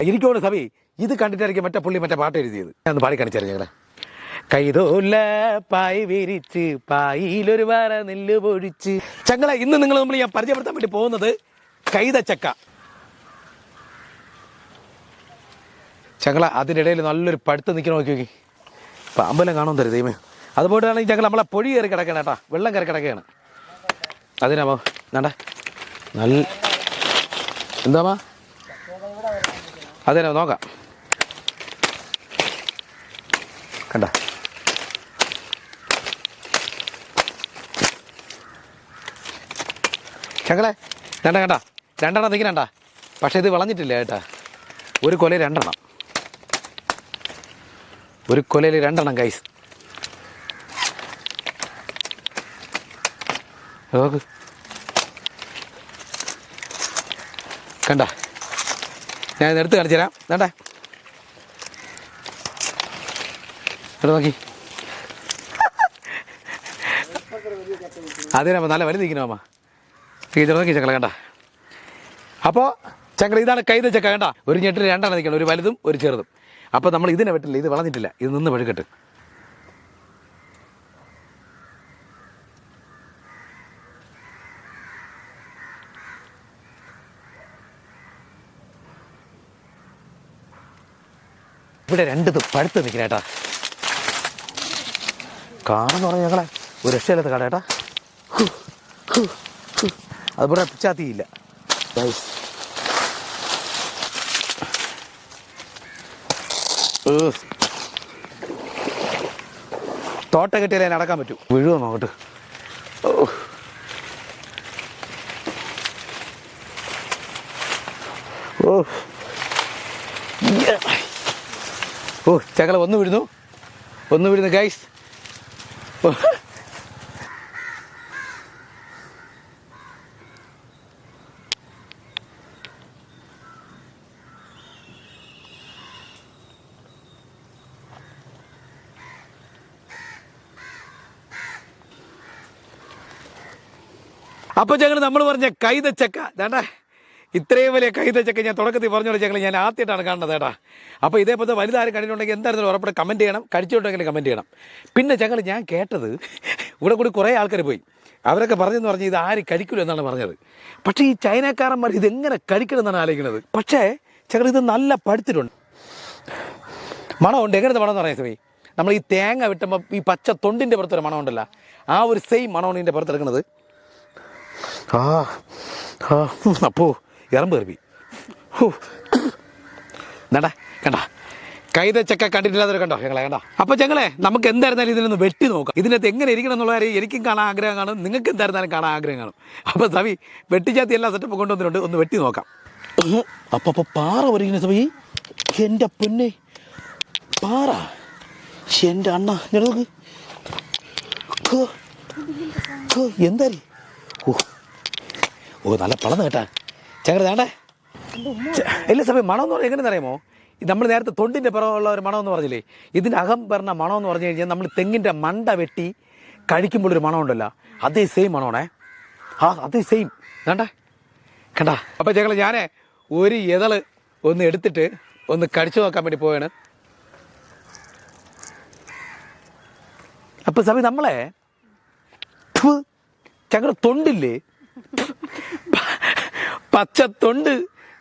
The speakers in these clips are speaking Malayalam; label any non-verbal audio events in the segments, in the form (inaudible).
എനിക്കോട് സഭി. ഇത് കണ്ടിട്ടായിരിക്കും മറ്റേ പുള്ളി മറ്റേ പാട്ട് എഴുതിയത്. ഞാൻ പാടി കാണിച്ചായിരുന്നു ഞങ്ങളെ. കൈതോല്ല പായി വിരിച്ച് പായിലൊരു വേറെ നെല്ല് പൊഴിച്ച്. ചങ്ങളെ ഇന്ന് നിങ്ങൾ നമ്മൾ ഞാൻ പരിചയപ്പെടുത്താൻ വേണ്ടി പോകുന്നത് കൈതച്ചക്ക. ചങ്ങളെ അതിനിടയിൽ നല്ലൊരു പഴുത്ത് നിൽക്കണ നോക്കി നോക്കി. പാമ്പലം കാണും തരും ദൈവമേ? അതുപോലെയാണ് ആണെങ്കിൽ ഞങ്ങൾ നമ്മളെ പൊഴി കയറി കിടക്കണം കേട്ടാ. വെള്ളം കയറി കിടക്കുകയാണ് അതിനാമോ വേണ്ട നല്ല എന്താമാ അതേനാ നോക്കാം. കണ്ട. ചങ്ങളെ രണ്ട കണ്ട. രണ്ടെണ്ണം നിൽക്കണ്ട പക്ഷെ ഇത് വളഞ്ഞിട്ടില്ല കേട്ടാ. ഒരു കൊല രണ്ടെണ്ണം. ഒരു കൊലയിൽ രണ്ടെണ്ണം കൈസ് നോക്ക്. കണ്ട. ഞാൻ എടുത്ത് കാണിച്ചു തരാം. വേണ്ടേ ഇവിടെ നോക്കി. അതിനാ നല്ല വലുത് നിൽക്കണോ അമ്മ. ഇത് നോക്കി ചക്കള കണ്ട. അപ്പോൾ ചക്കള ഇതാണ് കൈത ചക്ക കണ്ട. ഒരു ഞെട്ടിൽ രണ്ടെണ്ണം നിൽക്കണം ഒരു വലുതും ഒരു ചെറുതും. അപ്പോൾ നമ്മൾ ഇതിനെ വെട്ടില്ല ഇത് വളഞ്ഞിട്ടില്ല ഇത് നിന്ന് പഴുക്കട്ട് ഇവിടെ രണ്ട് പഴുത്ത് നിൽക്കണേട്ടാ കാണുന്ന പറഞ്ഞ ഞങ്ങളെ ഒരു രക്ഷയില്ലാത്ത കട ഏട്ടാ. അതിവിടെ പിച്ചാത്തിയില്ല Guys. ഏഹ്. തോട്ട കെട്ടിയാലേ നടക്കാൻ പറ്റൂ. വീഴുവോ നോക്കട്ട് ഓ. ഓ. ഓ ചകല ഒന്ന് വിടുന്നു. വന്നു വിടുന്നു ഗൈസ് അപ്പൊ ഞങ്ങൾ നമ്മൾ പറഞ്ഞ കൈതച്ചക്ക. ചേട്ടാ ഇത്രയും വലിയ കൈതച്ചൊക്കെ ഞാൻ തുടക്കത്തിൽ പറഞ്ഞോളൂ ഞങ്ങൾ ഞാൻ ആദ്യമായിട്ടാണ് കാണുന്നത് ഏട്ടാ അപ്പോൾ ഇതേപോലത്തെ വലുതാരും കണ്ടിട്ടുണ്ടെങ്കിൽ എന്തായിരുന്നാലും ഉറപ്പായിട്ട് കമന്റ് ചെയ്യണം. കഴിച്ചിട്ടുണ്ടെങ്കിൽ കമന്റ് ചെയ്യണം. പിന്നെ ഞങ്ങൾ ഞാൻ കേട്ടത് ഇവിടെ കൂടി കുറേ ആൾക്കാർ പോയി. അവരൊക്കെ പറഞ്ഞെന്ന് പറഞ്ഞ് ഇത് ആര് കഴിക്കില്ല എന്നാണ് പറഞ്ഞത്. പക്ഷേ ഈ ചൈനക്കാരന്മാർ ഇതെങ്ങനെ കഴിക്കണമെന്നാണ് ആലോചിക്കുന്നത്. പക്ഷേ ഞങ്ങൾ ഇത് നല്ല പഠിച്ചിട്ടുണ്ട്. മണമുണ്ട്. എങ്ങനത്തെ മണം എന്ന് പറയാം സമയം നമ്മൾ ഈ തേങ്ങ വിട്ടുമ്പോൾ ഈ പച്ച തൊണ്ടിന്റെ പുറത്തൊരു മണമുണ്ടല്ലോ. ആ ഒരു സെയിം മണമാണ് ഇതിന്റെ പുറത്തെടുക്കുന്നത് ആ ആ അപ്പോ ഇറമ്പ് കയറി എന്താ കണ്ട. കൈതച്ചക്ക കണ്ടിട്ടില്ലാത്തവർ കണ്ടോ? ഞങ്ങളെ കണ്ടോ? അപ്പോൾ ഞങ്ങളെ നമുക്ക് എന്തായിരുന്നാലും ഇതിനൊന്ന് വെട്ടി നോക്കാം. ഇതിനകത്ത് എങ്ങനെ ഇരിക്കണം എന്നുള്ള കാര്യം എനിക്കും കാണാൻ ആഗ്രഹം കാണും. നിങ്ങൾക്ക് എന്തായിരുന്നാലും കാണാൻ ആഗ്രഹം കാണും. അപ്പോൾ സവി വെട്ടിച്ചാത്തി എല്ലാ സെറ്റപ്പ് കൊണ്ടുവന്നിട്ടുണ്ട്. ഒന്ന് വെട്ടി നോക്കാം. അപ്പോൾ പാറ വരികയാണ് സവി. എന്റെ പൊന്നെ. പാറ. എന്റെ അണ്ണ ഞാൻ നോക്ക് ഓ നല്ല പളന്ന് കേട്ടാ. ചങ്ങര വേണ്ടേ ഇല്ല സമയം മണം എന്ന് പറഞ്ഞാൽ എങ്ങനെയെന്ന് അറിയാമോ നമ്മൾ നേരത്തെ തൊണ്ടിന്റെ പുറമുള്ള ഒരു മണമെന്ന് പറഞ്ഞില്ലേ? ഇതിന്റെ അകം പറഞ്ഞ മണമെന്ന് പറഞ്ഞു കഴിഞ്ഞാൽ നമ്മൾ തെങ്ങിന്റെ മണ്ട വെട്ടി കഴിക്കുമ്പോൾ ഒരു മണം ഉണ്ടല്ലോ. അതേ സെയിം മണമാണേ. ആ അതേ സെയിം വേണ്ടേ കണ്ടാ? അപ്പോൾ ഞങ്ങൾ ഞാൻ ഒരു ഇതൾ ഒന്ന് എടുത്തിട്ട് ഒന്ന് കടിച്ചു നോക്കാൻ വേണ്ടി പോവാണ്. അപ്പോൾ സമയം നമ്മളെ ചങ്ങടെ തൊണ്ടില്ലേ? പച്ച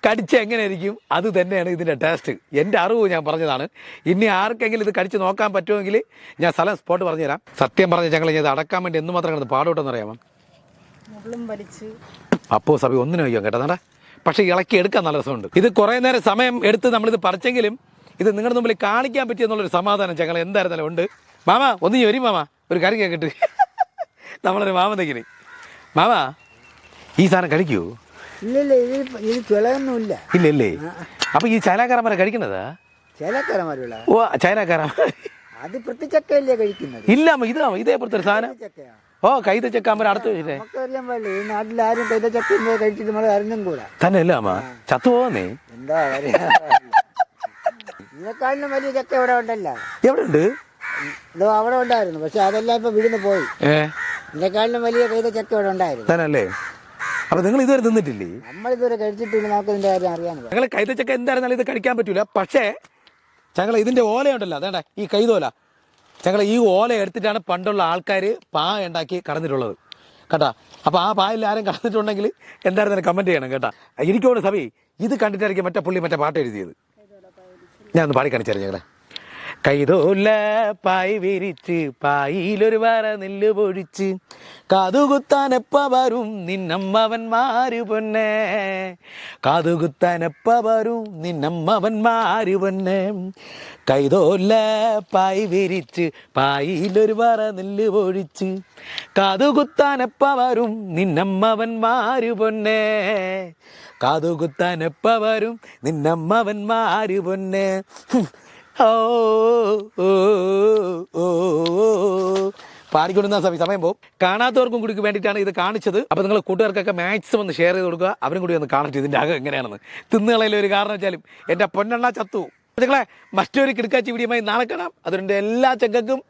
കടിച്ച എങ്ങനെ ഇരിക്കും അത് തന്നെയാണ് ഇതിന്റെ ടേസ്റ്റ് എന്റെ അറിവ് ഞാൻ പറഞ്ഞതാണ്. ഇനി ആർക്കെങ്കിലും ഇത് കടിച്ച് നോക്കാൻ പറ്റുമെങ്കിൽ ഞാൻ സ്ഥലം സ്പോട്ട് പറഞ്ഞുതരാം. സത്യം പറഞ്ഞ ഞങ്ങൾ ഇത് അടക്കാൻ വേണ്ടി എന്ത് മാത്രം കിടന്ന് പാടോട്ടെന്ന് അറിയാമോ? അപ്പോൾ സഭ ഒന്നിനും വയ്ക്കാം കേട്ടോ നട. പക്ഷേ ഇളക്കി എടുക്കാൻ നല്ല രസമുണ്ട്. ഇത് കുറേ നേരം സമയം എടുത്ത് നമ്മളിത് പറിച്ചെങ്കിലും ഇത് നിങ്ങളുടെ മുമ്പിൽ കാണിക്കാൻ പറ്റിയെന്നുള്ളൊരു സമാധാനം ഞങ്ങൾ എന്തായിരുന്നാലും ഉണ്ട്. മാമ ഒന്ന് വരും മാമ. ഒരു കാര്യം കേൾക്കട്ട്. (laughs) നമ്മളൊരു മാമ തെക്കിന് മാമ ഈ സാധനം കഴിക്കൂ. ഇല്ലില്ല ഇത് ഇത് ചുളയൊന്നുമില്ല ഇല്ല ഇല്ലേ അപ്പൊ ഈ ചൈനക്കാരന്മാരെ ഓ അത് പ്രത്യച്ചക്കയല്ലേ കഴിക്കുന്നത്? ഇല്ല ഇതാ ഇതേപോലത്തെ ഒരു സാധനം. ചക്കയാ ഓ കൈതച്ചക്ക അടുത്ത് വെച്ചിട്ടേ. നമുക്കറിയാൻ പാടില്ല ഈ നാട്ടിൽ ആരും കൈതച്ചക്ക ഇന്ന് കഴിച്ചിട്ട് നമ്മൾ അറിഞ്ഞും കൂടാ? തന്നെ അല്ല അമ്മ ചത്തു എന്താ പറയാ? ഇതിനെക്കാളിലും വലിയ ചക്ക ഇവിടെ ഉണ്ടല്ലോ. എവിടെ ഉണ്ട്? ഇതോ അവിടെ ഉണ്ടായിരുന്നു പക്ഷെ അതെല്ലാം ഇപ്പൊ വിടുന്ന് പോയി. ഏ? ഇതിനെക്കാളിലും വലിയ കൈതച്ചക്ക ഇവിടെ ഉണ്ടായിരുന്നു. തന്നെ അല്ലേ അപ്പോൾ നിങ്ങൾ ഇതുവരെ തിന്നിട്ടില്ലേ? നമ്മളിതുവരെ കഴിച്ചിട്ടില്ല നമുക്ക് കാര്യം അറിയാനില്ല. ഞങ്ങൾ കൈതച്ചക്ക എന്തായിരുന്നാലും ഇത് കഴിക്കാൻ പറ്റൂല. പക്ഷേ ഞങ്ങൾ ഇതിന്റെ ഓലയുണ്ടല്ലോ അതേണ്ട ഈ കൈതോല. ഞങ്ങൾ ഈ ഓല എടുത്തിട്ടാണ് പണ്ടുള്ള ആൾക്കാർ പാ ഉണ്ടാക്കി കടന്നിട്ടുള്ളത്. കേട്ടാ? അപ്പോൾ ആ പായിൽ ആരും കടന്നിട്ടുണ്ടെങ്കിൽ എന്തായിരുന്നാലും കമന്റ് ചെയ്യണം കേട്ടാ. എനിക്കോട് സഭി. ഇത് കണ്ടിട്ടായിരിക്കും മറ്റേ പുള്ളി മറ്റേ പാട്ട് എഴുതിയത്. ഞാൻ ഒന്ന് പാടി കാണിച്ചായിരുന്നു ഞങ്ങളെ. കൈതോല പായ് വിരിച്ച് പായിലൊരു വര നെല്ല് പൊഴിച്ച്. കാതുകുത്താനെപ്പ വരും നിന്നമ്മവന്മാര് പൊന്നെ. കാതുകുത്താനെപ്പ വരും നിന്നമ്മവന്മാര് പൊന്നെ. കൈതോല്ല പായ് വിരിച്ച് പായിലൊരു വര നെല്ല് പൊഴിച്ച്. കാതുകുത്താനെപ്പ വരും നിന്നമ്മവന്മാര് പൊന്നെ. കാതുകുത്താനെപ്പ വരും നിന്നമ്മവന്മാര് പൊന്നെ. പാടിക്കൊടുന്ന സമയം സമയം പോകും. കാണാത്തവർക്കും കൂടി വേണ്ടിയിട്ടാണ് ഇത് കാണിച്ചത്. അപ്പോൾ നിങ്ങൾ കൂട്ടുകാർക്കൊക്കെ മാക്സിമം ഒന്ന് ഷെയർ ചെയ്ത് കൊടുക്കുക. അവരും കൂടി ഒന്ന് കാണട്ടെ ഇതിന്റെ അകം എങ്ങനെയാണെന്ന്. തിന്നുകളയിൽ ഒരു കാരണം വെച്ചാലും എന്റെ പൊന്നെണ്ണ ചത്തു. നിങ്ങളെ മറ്റൊരു കിടക്കാച്ചി വീഡിയോ നാളെ കാണാം. അതുകൊണ്ട് എല്ലാ ചെക്കൾക്കും